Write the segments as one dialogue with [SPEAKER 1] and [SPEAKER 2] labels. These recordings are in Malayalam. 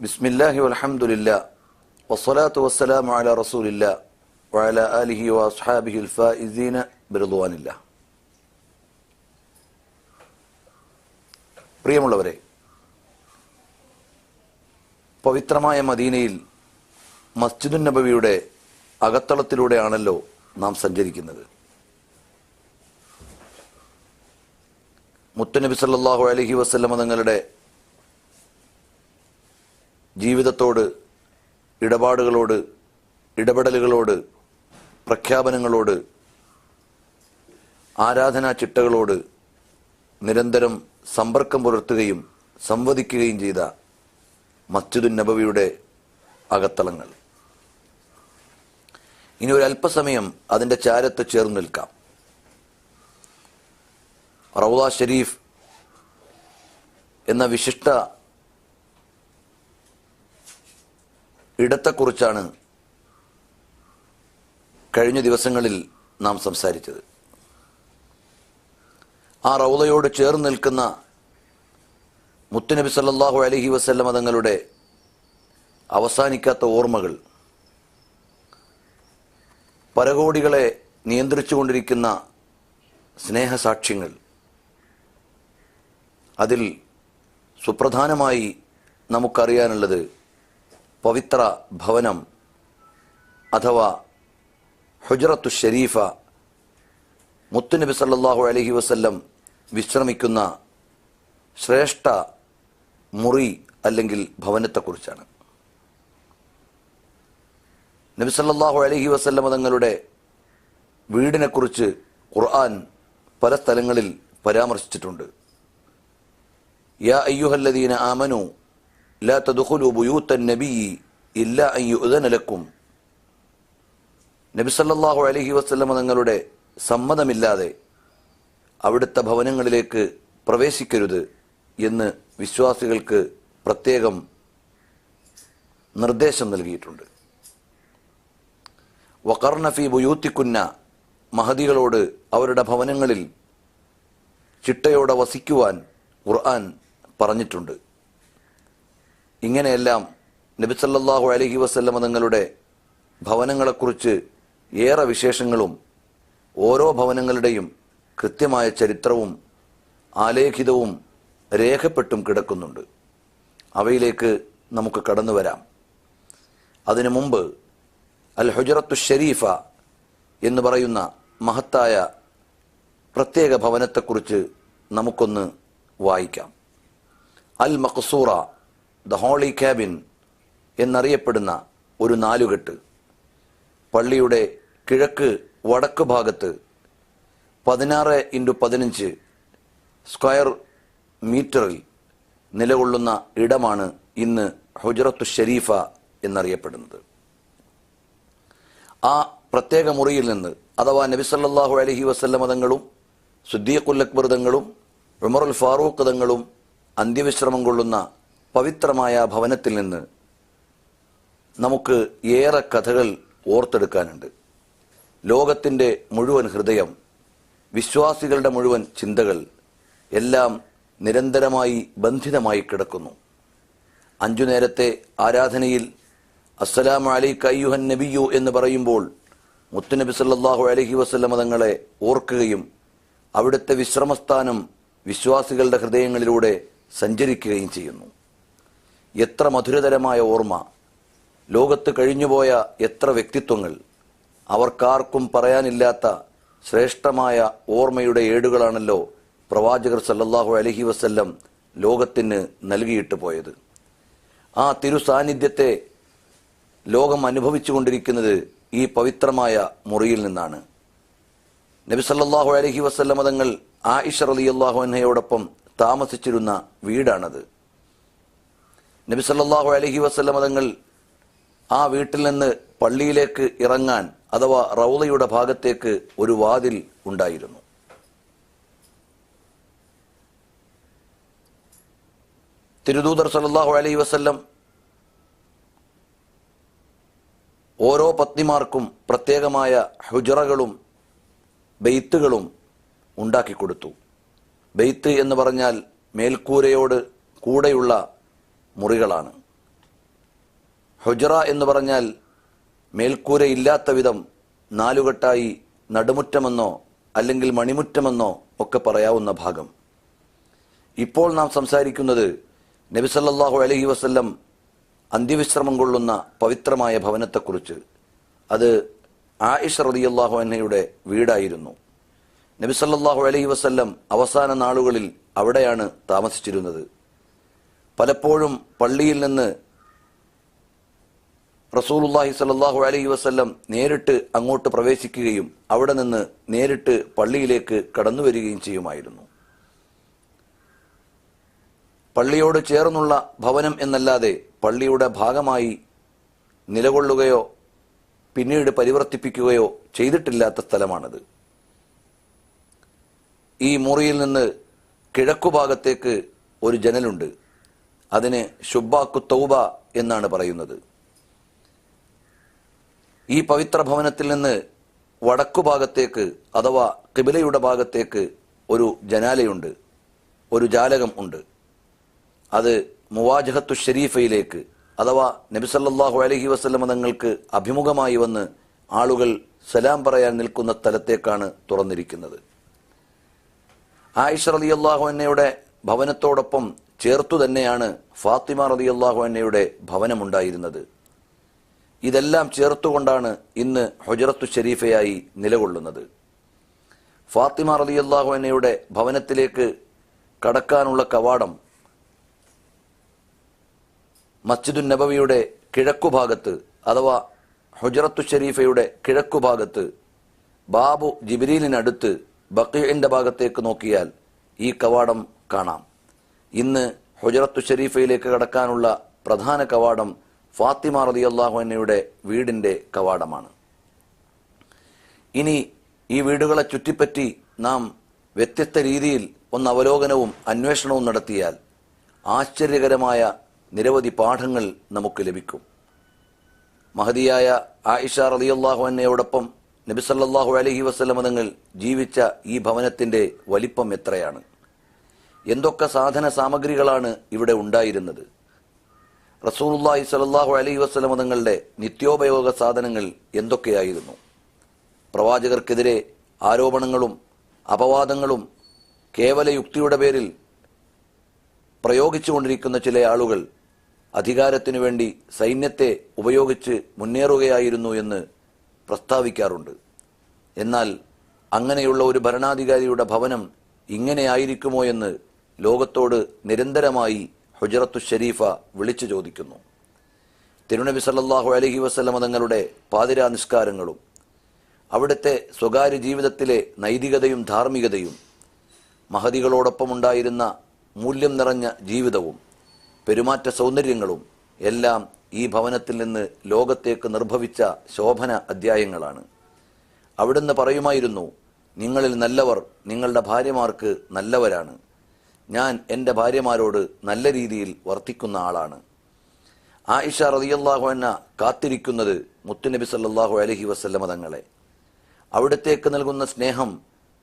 [SPEAKER 1] ബിസ്മില്ലാഹി വലഹമുല്ല വസ്സലാത്തു വസ്സലാം അല റസൂലില്ല വഅല ആലിഹി വസ്ഹാബിഹിൽ ഫായിസീന ബിറുദ്വാനില്ല പ്രിയമുള്ളവരെ പവിത്രമായ മദീനയിൽ മസ്ജിദുൻ നബവിയുടെ അകത്തളത്തിലൂടെയാണല്ലോ നാം സഞ്ചരിക്കുന്നത്. മുത്തനബി സല്ലാഹു അലഹി വസ്ലമ തങ്ങളുടെ ജീവിതത്തോട് ഇടപാടുകളോട് ഇടപെടലുകളോട് പ്രഖ്യാപനങ്ങളോട് ആരാധനാ ചിട്ടകളോട് നിരന്തരം സമ്പർക്കം പുലർത്തുകയും സംവദിക്കുകയും ചെയ്ത മസ്ജിദുൻ നബവിയുടെ അകത്തളങ്ങൾ. ഇനി ഒരു അല്പസമയം അതിന്റെ ചാരത്ത് ചേർന്ന് നിൽക്കാം. റൗദ ഷരീഫ് എന്ന വിശിഷ്ട ഇടത്തെക്കുറിച്ചാണ് കഴിഞ്ഞ ദിവസങ്ങളിൽ നാം സംസാരിച്ചത്. ആ റൗദയോട് ചേർന്ന് നിൽക്കുന്ന മുത്തുനബി സല്ലാഹു അലഹി വസല്ലമ തങ്ങളുടെ അവസാനിക്കാത്ത ഓർമ്മകൾ പരകോടികളെ നിയന്ത്രിച്ചുകൊണ്ടിരിക്കുന്ന സ്നേഹസാക്ഷ്യങ്ങൾ അതിൽ സുപ്രധാനമായി നമുക്കറിയാനുള്ളത് പവിത്ര ഭവനം അഥവാ ഹുജറത്തു ഷരീഫ മുത്തുനബി സല്ലാഹു അലഹി വസ്ല്ലം വിശ്രമിക്കുന്ന ശ്രേഷ്ഠ മുറി അല്ലെങ്കിൽ ഭവനത്തെക്കുറിച്ചാണ്. നബി സല്ലാഹു അലഹി വസ്ല്ലം തങ്ങളുടെ വീടിനെക്കുറിച്ച് ഖുർആൻ പല സ്ഥലങ്ങളിൽ പരാമർശിച്ചിട്ടുണ്ട്. യാ അയ്യുഹല്ലദീന ആമനു ലാ تدخلوا بيوت النبي الا ان يؤذن لكم. നബി സല്ലല്ലാഹു അലൈഹി വസല്ലം തങ്ങളുടെ സമ്മതമില്ലാതെ അവിടുത്തെ ഭവനങ്ങളിലേക്ക് പ്രവേശിക്കരുത് എന്ന് വിശ്വാസികൾക്ക് പ്രത്യേകം നിർദ്ദേശം നൽകിയിട്ടുണ്ട്. വക്കർണഫി ബുയൂത്തിക്കുന്ന മഹദികളോട് അവരുടെ ഭവനങ്ങളിൽ ചിട്ടയോടെ വസിക്കുവാൻ ഖുർആൻ പറഞ്ഞിട്ടുണ്ട്. ഇങ്ങനെയെല്ലാം നബിസല്ലാഹു അലഹി വസല്ലമ തങ്ങളുടെ ഭവനങ്ങളെക്കുറിച്ച് ഏറെ വിശേഷങ്ങളും ഓരോ ഭവനങ്ങളുടെയും കൃത്യമായ ചരിത്രവും ആലേഖിതവും രേഖപ്പെട്ടും കിടക്കുന്നുണ്ട്. അവയിലേക്ക് നമുക്ക് കടന്നു വരാം. അതിനു മുമ്പ് അൽ ഹുജറത്തു ഷരീഫ എന്ന് പറയുന്ന മഹത്തായ പ്രത്യേക ഭവനത്തെക്കുറിച്ച് നമുക്കൊന്ന് വായിക്കാം. Al Maqsura the holy cabin എന്നറിയപ്പെടുന്ന ഒരു നാലുകെട്ട്. പള്ളിയുടെ കിഴക്ക് വടക്ക് ഭാഗത്ത് പതിനാറ് ഇന്റു പതിനഞ്ച് സ്ക്വയർ മീറ്ററിൽ നിലകൊള്ളുന്ന ഇടമാണ് ഇന്ന് ഹുജറത്തു ഷരീഫ എന്നറിയപ്പെടുന്നത്. ആ പ്രത്യേക മുറിയിൽ നിന്ന് അഥവാ നബി സല്ലല്ലാഹു അലൈഹി വസല്ലമ തങ്ങളും സുദ്ദീഖുൽ അക്ബർ തങ്ങളും ഉമറുൽ ഫാറൂഖ് തങ്ങളും അന്ത്യവിശ്രമം കൊള്ളുന്ന പവിത്രമായ ഭവനത്തിൽ നിന്ന് നമുക്ക് ഏറെ കഥകൾ ഓർത്തെടുക്കാനുണ്ട്. ലോകത്തിന്റെ മുഴുവൻ ഹൃദയം വിശ്വാസികളുടെ മുഴുവൻ ചിന്തകൾ എല്ലാം നിരന്തരമായി ബന്ധിതമായി കിടക്കുന്നു. അഞ്ചു നേരത്തെ ആരാധനയിൽ അസ്സലാം അലൈക അയ്യുഹൻ നബിയു എന്ന് പറയുമ്പോൾ മുത്തുനബി സല്ലാഹു അലഹി വസ്ലമ തങ്ങളെ ഓർക്കുകയും അവിടുത്തെ വിശ്രമസ്ഥാനം വിശ്വാസികളുടെ ഹൃദയങ്ങളിലൂടെ സഞ്ചരിക്കുകയും ചെയ്യുന്നു. എത്ര മധുരതരമായ ഓർമ്മ. ലോകത്ത് കഴിഞ്ഞുപോയ എത്ര വ്യക്തിത്വങ്ങൾ. അവർക്കാർക്കും പറയാനില്ലാത്ത ശ്രേഷ്ഠമായ ഓർമ്മയുടെ ഏടുകളാണല്ലോ പ്രവാചകർ സല്ലല്ലാഹു അലഹി വസ്ല്ലം ലോകത്തിന് നൽകിയിട്ട് പോയത്. ആ തിരു സാന്നിധ്യത്തെ ലോകം അനുഭവിച്ചുകൊണ്ടിരിക്കുന്നത് ഈ പവിത്രമായ മുറിയിൽ നിന്നാണ്. നബി സല്ലല്ലാഹു അലൈഹി വസല്ലമ തങ്ങൾ ആയിഷ റളിയല്ലാഹു അൻഹയോടൊപ്പം താമസിച്ചിരുന്ന വീടാണത്. നബി സല്ലാഹു അലഹി വസല്ലമ തങ്ങൾ ആ വീട്ടിൽ നിന്ന് പള്ളിയിലേക്ക് ഇറങ്ങാൻ അഥവാ റൗളയുടെ ഭാഗത്തേക്ക് ഒരു വാതിൽ ഉണ്ടായിരുന്നു. തിരുദൂതർ സല്ലല്ലാഹു അലൈഹി വസ്ല്ലം ഓരോ പത്നിമാർക്കും പ്രത്യേകമായ ഹുജറകളും ബെയ്ത്തുകളും ഉണ്ടാക്കിക്കൊടുത്തു ബെയ്ത്ത് എന്ന് പറഞ്ഞാൽ മേൽക്കൂരയോട് കൂടെയുള്ള മുറികളാണ്. ഹുജറ എന്ന് പറഞ്ഞാൽ മേൽക്കൂരയില്ലാത്ത വിധം നാലുകെട്ടായി നടുമുറ്റമെന്നോ അല്ലെങ്കിൽ മണിമുറ്റമെന്നോ ഒക്കെ പറയാവുന്ന ഭാഗം. ഇപ്പോൾ നാം സംസാരിക്കുന്നത് നബിസല്ലാഹു അലഹി വസ്ല്ലം അന്ത്യവിശ്രമം കൊള്ളുന്ന പവിത്രമായ ഭവനത്തെക്കുറിച്ച്. അത് ആയിഷ റതിയല്ലാഹു അന്നയുടെ വീടായിരുന്നു. നബിസല്ലാഹു അലഹി വസ്ല്ലം അവസാന നാളുകളിൽ അവിടെയാണ് താമസിച്ചിരുന്നത്. പലപ്പോഴും പള്ളിയിൽ നിന്ന് റസൂലുല്ലാഹി സലാഹു അലൈഹി വസ്ല്ലം നേരിട്ട് അങ്ങോട്ട് പ്രവേശിക്കുകയും അവിടെ നിന്ന് നേരിട്ട് പള്ളിയിലേക്ക് കടന്നു വരികയും ചെയ്യുമായിരുന്നു. പള്ളിയോട് ചേർന്നുള്ള ഭവനം എന്നല്ലാതെ പള്ളിയുടെ ഭാഗമായി നിലകൊള്ളുകയോ പിന്നീട് പരിവർത്തിപ്പിക്കുകയോ ചെയ്തിട്ടില്ലാത്ത സ്ഥലമാണിത്. ഈ മുറിയിൽ നിന്ന് കിഴക്കുഭാഗത്തേക്ക് ഒരു ജനലുണ്ട്. അതിന് ഷുബാക്കു തൗബ എന്നാണ് പറയുന്നത്. ഈ പവിത്ര ഭവനത്തിൽ നിന്ന് വടക്കു ഭാഗത്തേക്ക് അഥവാ കിബിലയുടെ ഭാഗത്തേക്ക് ഒരു ജനാലയുണ്ട്. ഒരു ജാലകം ഉണ്ട്. അത് മുവാജഹത്തു ഷെരീഫയിലേക്ക് അഥവാ നബിസല്ലാഹു അലഹി വസ്ലമ തങ്ങൾക്ക് അഭിമുഖമായി വന്ന് ആളുകൾ സലാം പറയാൻ നിൽക്കുന്ന സ്ഥലത്തേക്കാണ് തുറന്നിരിക്കുന്നത്. ആയിഷ അള്ളാഹു എന്നയുടെ ഭവനത്തോടൊപ്പം ചേർത്തു തന്നെയാണ് ഫാത്തിമ റതി അള്ളാഹു അന്നയുടെ ഭവനമുണ്ടായിരുന്നത്. ഇതെല്ലാം ചേർത്തുകൊണ്ടാണ് ഇന്ന് ഹുജറത്തു ഷരീഫയായി നിലകൊള്ളുന്നത്. ഫാത്തിമ റതി അള്ളാഹു അന്നയുടെ ഭവനത്തിലേക്ക് കടക്കാനുള്ള കവാടം മസ്ജിദുൻ നബവിയുടെ കിഴക്കുഭാഗത്ത് അഥവാ ഹുജറത്തു ഷരീഫയുടെ കിഴക്കുഭാഗത്ത് ബാബു ജിബിരിലിനടുത്ത് ബക്കീഹിന്റെ ഭാഗത്തേക്ക് നോക്കിയാൽ ഈ കവാടം കാണാം. ഇന്ന് ഹുജറത്തു ഷെരീഫയിലേക്ക് കടക്കാനുള്ള പ്രധാന കവാടം ഫാത്തിമ റതി അള്ളാഹുവിനയുടെ വീടിന്റെ കവാടമാണ്. ഇനി ഈ വീടുകളെ ചുറ്റിപ്പറ്റി നാം വ്യത്യസ്ത രീതിയിൽ ഒന്ന് അവലോകനവും അന്വേഷണവും നടത്തിയാൽ ആശ്ചര്യകരമായ നിരവധി പാഠങ്ങൾ നമുക്ക് ലഭിക്കും. മഹതിയായ ആയിഷ റതി അന്നയോടൊപ്പം നബിസല്ലാഹു അലഹി വസ്ലമതങ്ങൾ ജീവിച്ച ഈ ഭവനത്തിന്റെ വലിപ്പം എത്രയാണ്? എന്തൊക്കെ സാധന സാമഗ്രികളാണ് ഇവിടെ ഉണ്ടായിരുന്നത്? റസൂലുല്ലാഹി സലല്ലാഹു അലൈ വസ്ലമ തങ്ങളുടെ നിത്യോപയോഗ സാധനങ്ങൾ എന്തൊക്കെയായിരുന്നു? പ്രവാചകർക്കെതിരെ ആരോപണങ്ങളും അപവാദങ്ങളും കേവല യുക്തിയുടെ പേരിൽ പ്രയോഗിച്ചുകൊണ്ടിരിക്കുന്ന ചില ആളുകൾ അധികാരത്തിനു വേണ്ടി സൈന്യത്തെ ഉപയോഗിച്ച് മുന്നേറുകയായിരുന്നു എന്ന് പ്രസ്താവിക്കാറുണ്ട്. എന്നാൽ അങ്ങനെയുള്ള ഒരു ഭരണാധികാരിയുടെ ഭവനം ഇങ്ങനെയായിരിക്കുമോ എന്ന് ലോകത്തോട് നിരന്തരമായി ഹുജറത്തു ഷരീഫ വിളിച്ചു ചോദിക്കുന്നു. തിരുനബി സല്ലാഹു അലഹി വസ്ലമ തങ്ങളുടെ പാതിരാ നിസ്കാരങ്ങളും അവിടുത്തെ സ്വകാര്യ ജീവിതത്തിലെ നൈതികതയും ധാർമ്മികതയും മഹതികളോടൊപ്പമുണ്ടായിരുന്ന മൂല്യം നിറഞ്ഞ ജീവിതവും പെരുമാറ്റ സൗന്ദര്യങ്ങളും എല്ലാം ഈ ഭവനത്തിൽ നിന്ന് ലോകത്തേക്ക് നിർഭവിച്ച ശോഭന അധ്യായങ്ങളാണ്. അവിടുന്ന് പറയുമായിരുന്നു നിങ്ങളിൽ നല്ലവർ നിങ്ങളുടെ ഭാര്യമാർക്ക് നല്ലവരാണ്. ഞാൻ എന്റെ ഭാര്യമാരോട് നല്ല രീതിയിൽ വർത്തിക്കുന്ന ആളാണ്. ആയിഷ റതിയല്ലാഹു എന്ന കാത്തിരിക്കുന്നത് മുത്തുനബി സല്ലാഹു അലഹി വസ്ല്ലമ തങ്ങളെ. അവിടത്തേക്ക് നൽകുന്ന സ്നേഹം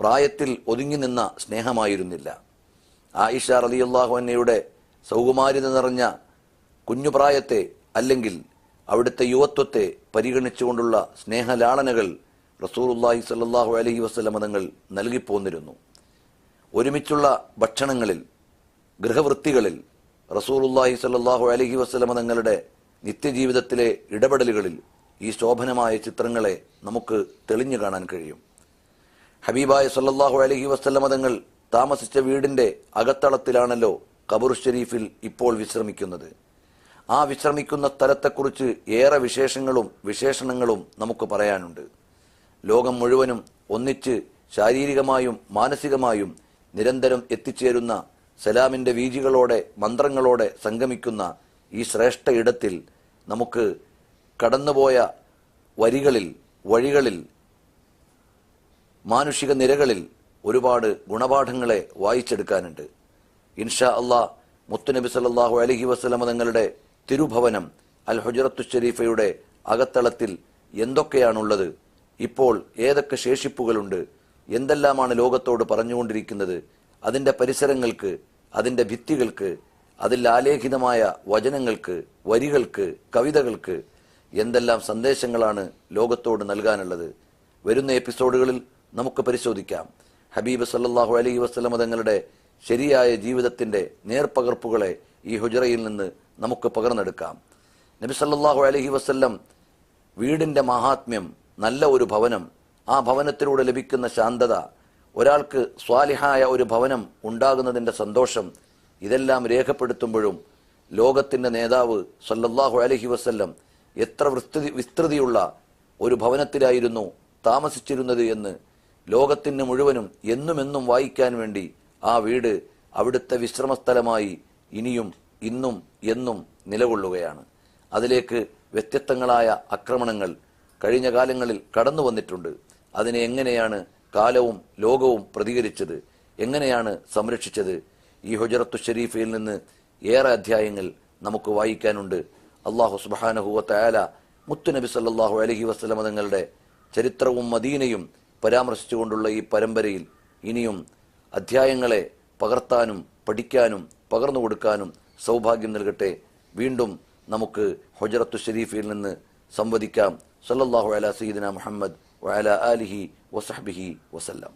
[SPEAKER 1] പ്രായത്തിൽ ഒതുങ്ങി നിന്ന സ്നേഹമായിരുന്നില്ല. ആയിഷ റതിയല്ലാഹു എന്നയുടെ സൗകുമാരിത നിറഞ്ഞ കുഞ്ഞുപ്രായത്തെ അല്ലെങ്കിൽ അവിടുത്തെ യുവത്വത്തെ പരിഗണിച്ചുകൊണ്ടുള്ള സ്നേഹലാളനകൾ റസൂറുല്ലാഹി സല്ലാഹു അലഹി വസ്ലമ തങ്ങൾ നൽകിപ്പോന്നിരുന്നു. ഒരുമിച്ചുള്ള ഭക്ഷണങ്ങളിൽ ഗൃഹവൃത്തികളിൽ റസൂറുല്ലാഹി സല്ലാഹു അലഹി വസ്ലമ തങ്ങളുടെ നിത്യജീവിതത്തിലെ ഇടപെടലുകളിൽ ഈ ശോഭനമായ ചിത്രങ്ങളെ നമുക്ക് തെളിഞ്ഞു കാണാൻ കഴിയും. ഹബീബായ സല്ലാഹു അലഹി വസ്ലമ തങ്ങൾ താമസിച്ച വീടിന്റെ അകത്തളത്തിലാണല്ലോ കബൂർ ഷെരീഫിൽ ഇപ്പോൾ വിശ്രമിക്കുന്നത്. ആ വിശ്രമിക്കുന്ന സ്ഥലത്തെക്കുറിച്ച് ഏറെ വിശേഷങ്ങളും വിശേഷണങ്ങളും നമുക്ക് പറയാനുണ്ട്. ലോകം മുഴുവനും ഒന്നിച്ച് ശാരീരികമായും മാനസികമായും നിരന്തരം എത്തിച്ചേരുന്ന സലാമിന്റെ വീജികളോടെ മന്ത്രങ്ങളോടെ സംഗമിക്കുന്ന ഈ ശ്രേഷ്ഠ ഇടത്തിൽ നമുക്ക് കടന്നുപോയ വരികളിൽ വഴികളിൽ മാനുഷിക നിരകളിൽ ഒരുപാട് ഗുണപാഠങ്ങളെ വായിച്ചെടുക്കാനുണ്ട്. ഇൻഷാ അള്ളാ മുത്തുനബി സല്ലാഹു അലഹി വസ്ലമ തങ്ങളുടെ തിരുഭവനം അൽ ഹുജറത്തു ഷരീഫയുടെ അകത്തളത്തിൽ എന്തൊക്കെയാണുള്ളത് ഇപ്പോൾ ഏതൊക്കെ ശേഷിപ്പുകളുണ്ട് എന്തെല്ലാമാണ് ലോകത്തോട് പറഞ്ഞുകൊണ്ടിരിക്കുന്നത് അതിന്റെ പരിസരങ്ങൾക്ക് അതിന്റെ ഭിത്തികൾക്ക് അതിൽ ആലേഖിതമായ വചനങ്ങൾക്ക് വരികൾക്ക് കവിതകൾക്ക് എന്തെല്ലാം സന്ദേശങ്ങളാണ് ലോകത്തോട് നൽകാനുള്ളത്. വരുന്ന എപ്പിസോഡുകളിൽ നമുക്ക് പരിശോധിക്കാം. ഹബീബ് സല്ലാഹു അലൈഹി വസല്ലം തങ്ങളുടെ ശരിയായ ജീവിതത്തിന്റെ നേർപകർപ്പുകളെ ഈ ഹുജറയിൽ നിന്ന് നമുക്ക് പകർന്നെടുക്കാം. നബി സല്ലാഹു അലഹി വസ്ല്ലം വീടിന്റെ മഹാത്മ്യം നല്ല ഒരു ഭവനം ആ ഭവനത്തിലൂടെ ലഭിക്കുന്ന ശാന്തത ഒരാൾക്ക് സ്വാലിഹായ ഒരു ഭവനം ഉണ്ടാകുന്നതിന്റെ സന്തോഷം ഇതെല്ലാം രേഖപ്പെടുത്തുമ്പോഴും ലോകത്തിന്റെ നേതാവ് സല്ലല്ലാഹു അലഹി വസ്ല്ലം എത്ര വിസ്തൃതി വിസ്തൃതിയുള്ള ഒരു ഭവനത്തിലായിരുന്നു താമസിച്ചിരുന്നത് എന്ന് ലോകത്തിന് മുഴുവനും എന്നുമെന്നും വായിക്കാൻ വേണ്ടി ആ വീട് അവിടുത്തെ വിശ്രമസ്ഥലമായി ഇനിയും ഇന്നും എന്നും നിലകൊള്ളുകയാണ്. അതിലേക്ക് വ്യത്യസ്തങ്ങളായ ആക്രമണങ്ങൾ കഴിഞ്ഞ കാലങ്ങളിൽ കടന്നു വന്നിട്ടുണ്ട് അതിനെ എങ്ങനെയാണ് കാലവും ലോകവും പ്രതികരിച്ചത്? എങ്ങനെയാണ് സംരക്ഷിച്ചത്? ഈ ഹുജറത്തു ഷെരീഫയിൽ നിന്ന് ഏറെ അധ്യായങ്ങൾ നമുക്ക് വായിക്കാനുണ്ട്. അള്ളാഹു മുത്തു മുത്തുനബി സല്ലാഹു അലഹി വസ്ലമ തങ്ങളുടെ ചരിത്രവും മദീനയും പരാമർശിച്ചുകൊണ്ടുള്ള ഈ പരമ്പരയിൽ ഇനിയും അധ്യായങ്ങളെ പകർത്താനും പഠിക്കാനും പകർന്നു കൊടുക്കാനും സൗഭാഗ്യം നൽകട്ടെ. വീണ്ടും നമുക്ക് ഹുജറത്തു ഷെരീഫിൽ നിന്ന് സംവദിക്കാം. സല്ലാഹു അല സീദിന മുഹമ്മദ് വഅല ആലിഹി വസഹ്ബിഹി വസല്ലം